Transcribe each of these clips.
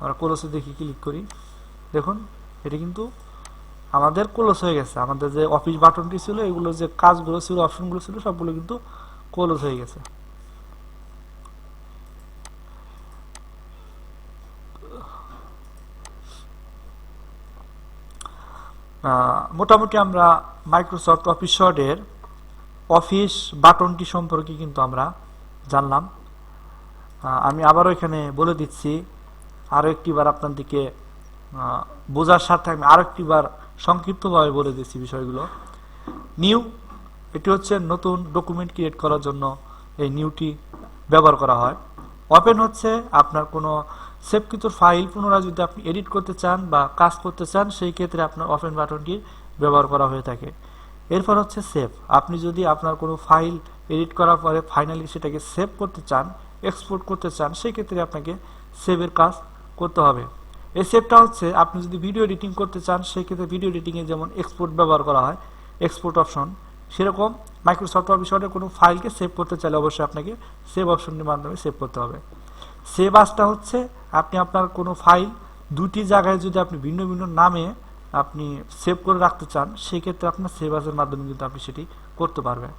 আমরা ক্লোজে দেখি ক্লিক করি। দেখুন, এটা কিন্তু আমাদের ক্লোজ হয়ে গেছে। আমাদের যে অফিস বাটনটি ছিল, এগুলো যে কাজগুলো ছিল অপশনগুলো ছিল, সবগুলো কিন্তু ক্লোজ হয়ে গেছে। মোটামুটি আমরা মাইক্রোসফট অফিস শর্টের অফিস বাটনটি সম্পর্কে কিন্তু আমরা জানলাম। আমি আবারও এখানে বলে দিচ্ছি আরও একটিবার আপনাদেরকে বোঝার স্বার্থে আমি আরও একটিবার সংক্ষিপ্তভাবে বলে দিচ্ছি বিষয়গুলো। নিউ, এটি হচ্ছে নতুন ডকুমেন্ট ক্রিয়েট করার জন্য এই নিউটি ব্যবহার করা হয়। ওপেন হচ্ছে, আপনার কোনো সেভকৃত ফাইল পুনরায় যদি আপনি এডিট করতে চান বা কাজ করতে চান, সেই ক্ষেত্রে আপনার ওপেন বাটনটি ব্যবহার করা হয়ে থাকে। এরপর হচ্ছে সেভ আপনি যদি আপনার কোনো ফাইল এডিট করার পরে ফাইনালি সেটাকে সেভ করতে চান এক্সপোর্ট করতে চান, সেই ক্ষেত্রে আপনাকে সেভের কাজ করতে হবে। এই সেভটা হচ্ছে, আপনি যদি ভিডিও এডিটিং করতে চান সেই ক্ষেত্রে ভিডিও এডিটিংয়ে যেমন এক্সপোর্ট ব্যবহার করা হয় এক্সপোর্ট অপশন সেরকম মাইক্রোসফট অফিস ওয়ার্ডে কোনো ফাইলকে সেভ করতে চাইলে অবশ্যই আপনাকে সেভ অপশনটির মাধ্যমে সেভ করতে হবে। সেভ আসটা হচ্ছে, আপনি আপনার কোনো ফাইল দুটি জায়গায় যদি আপনি ভিন্ন ভিন্ন নামে আপনি সেভ করে রাখতে চান সেই ক্ষেত্রে আপনার সেভ আসের মাধ্যমে কিন্তু আপনি সেটি করতে পারবেন।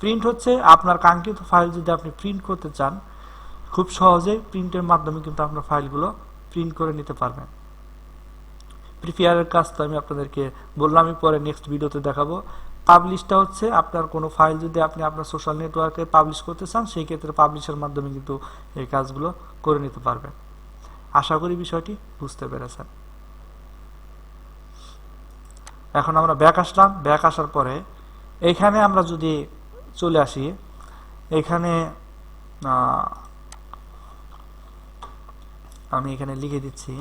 প্রিন্ট হচ্ছে, আপনার কাঙ্ক্ষিত ফাইল যদি আপনি প্রিন্ট করতে চান, খুব সহজে প্রিন্টের মাধ্যমে কিন্তু আপনার ফাইলগুলো প্রিন্ট করে নিতে পারবেন। প্রিপেয়ারের কাজ তো আমি আপনাদেরকে বললামই পরে নেক্সট ভিডিওতে দেখাবো। পাবলিশটা হচ্ছে আপনার কোনো ফাইল যদি আপনি আপনার সোশ্যাল নেটওয়ার্কে পাবলিশ করতে চান, সেই ক্ষেত্রে পাবলিশের মাধ্যমে কিন্তু এই কাজগুলো করে নিতে পারবেন। আশা করি বিষয়টি বুঝতে পেরেছেন। এখন আমরা ব্যাক আসলাম। ব্যাক আসার পরে এইখানে আমরা যদি চলে আসি, এখানে আমি এখানে লিখে দিচ্ছি